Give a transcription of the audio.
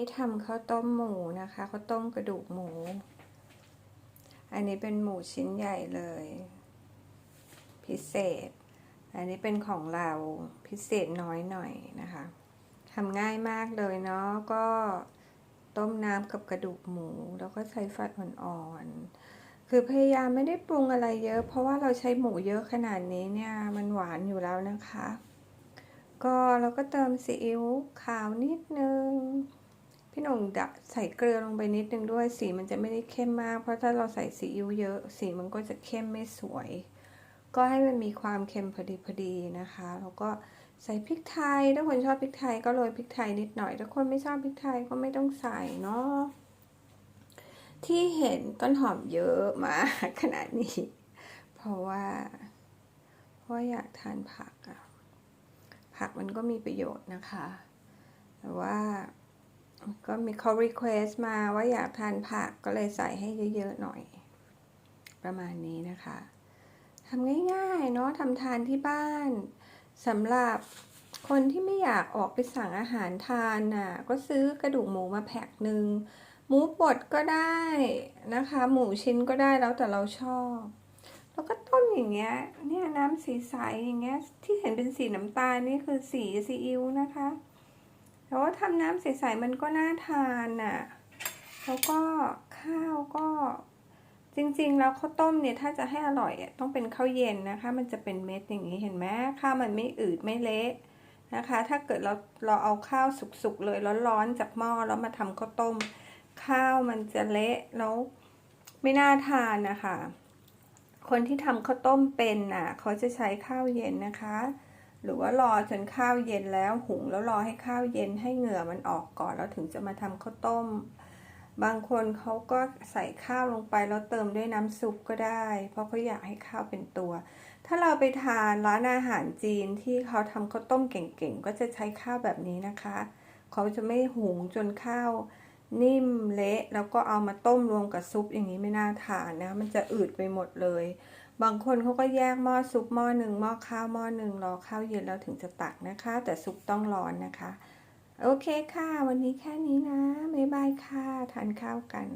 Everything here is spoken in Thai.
นี่ทำข้าวต้มหมูนะคะข้าวต้มกระดูกหมู อันนี้เป็นหมูชิ้นใหญ่เลย พิเศษ อันนี้เป็นของเราพิเศษน้อยหน่อยนะคะทำง่ายมากเลยเนาะก็ต้มน้ำกับกระดูกหมู แล้วก็ใช้ไฟอ่อนๆ คือพยายามไม่ได้ปรุงอะไรเยอะ เพราะว่าเราใช้หมูเยอะขนาดนี้เนี่ย มันหวานอยู่แล้วนะคะ ก็เราก็เติมซีอิ๊วขาวนิดนึง พี่หน่งดะใส่เกลือลงไปนิดนึงด้วยสีมันจะไม่ได้เข้มมาก เพราะถ้าเราใส่ซีอิ๊วเยอะสีมันก็จะเข้มไม่สวย ก็ให้มันมีความเค็มพอดีพอดีนะคะ แล้วก็ใส่พริกไทย ถ้าคนชอบพริกไทยก็โรยพริกไทยนิดหน่อย ถ้าคนไม่ชอบพริกไทยก็ไม่ต้องใส่เนาะที่เห็นต้นหอมเยอะมากขนาดนี้ เพราะว่า เพราะอยากทานผักอะผักมันก็มีประโยชน์นะคะ แต่ว่า ก็มีเขา request มาว่าอยากทานผักก็เลยใส่ให้เยอะๆหน่อย ประมาณนี้นะคะทำง่ายๆเนาะทำทานที่บ้านสำหรับคนที่ไม่อยากออกไปสั่งอาหารทานน่ะ ก็ซื้อกระดูกหมูมาแพ็คหนึ่งหมูบดก็ได้นะคะ หมูชิ้นก็ได้แล้วแต่เราชอบ แล้วก็ต้มอย่างเงี้ย เนี่ยน้ำสีใสอย่างเงี้ยที่เห็นเป็นสีน้ำตาลนี่คือสีซีอิ๊วนะคะ แต่ว่าทำน้ำใสๆมันก็น่าทานน่ะ แล้วก็ข้าวก็จริงๆ แล้วข้าวต้มเนี่ยถ้าจะให้อร่อยต้องเป็นข้าวเย็นนะคะ มันจะเป็นเม็ดอย่างนี้เห็นไหมข้าวมันไม่อืดไม่เละนะคะ ถ้าเกิดเราเราเอาข้าวสุกๆเลยร้อนๆจากหม้อแล้วมาทำข้าวต้ม ข้าวมันจะเละแล้วไม่น่าทานนะคะ คนที่ทำข้าวต้มเป็นน่ะ เขาจะใช้ข้าวเย็นนะคะ หรือว่ารอจนข้าวเย็นแล้วหุงแล้วรอให้ข้าวเย็นให้เหงื่อมันออกก่อนแล้วถึงจะมาทำข้าวต้ม บางคนเขาก็ใส่ข้าวลงไปแล้วเติมด้วยน้ำซุปก็ได้ เพราะเขาอยากให้ข้าวเป็นตัว ถ้าเราไปทานร้านอาหารจีนที่เขาทำข้าวต้มเก่งๆก็จะใช้ข้าวแบบนี้นะคะ เขาจะไม่หุงจนข้าว นิ่มเละแล้วก็เอามาต้มรวมกับซุปอย่างนี้ไม่น่าทานนะ มันจะอืดไปหมดเลย บางคนเขาก็แยกหม้อซุปหม้อหนึ่งหม้อข้าวหม้อหนึ่งรอข้าวเย็นแล้วถึงจะตักนะคะ แต่ซุปต้องร้อนนะคะ โอเคค่ะ วันนี้แค่นี้นะบ๊ายบายค่ะทานข้าวกัน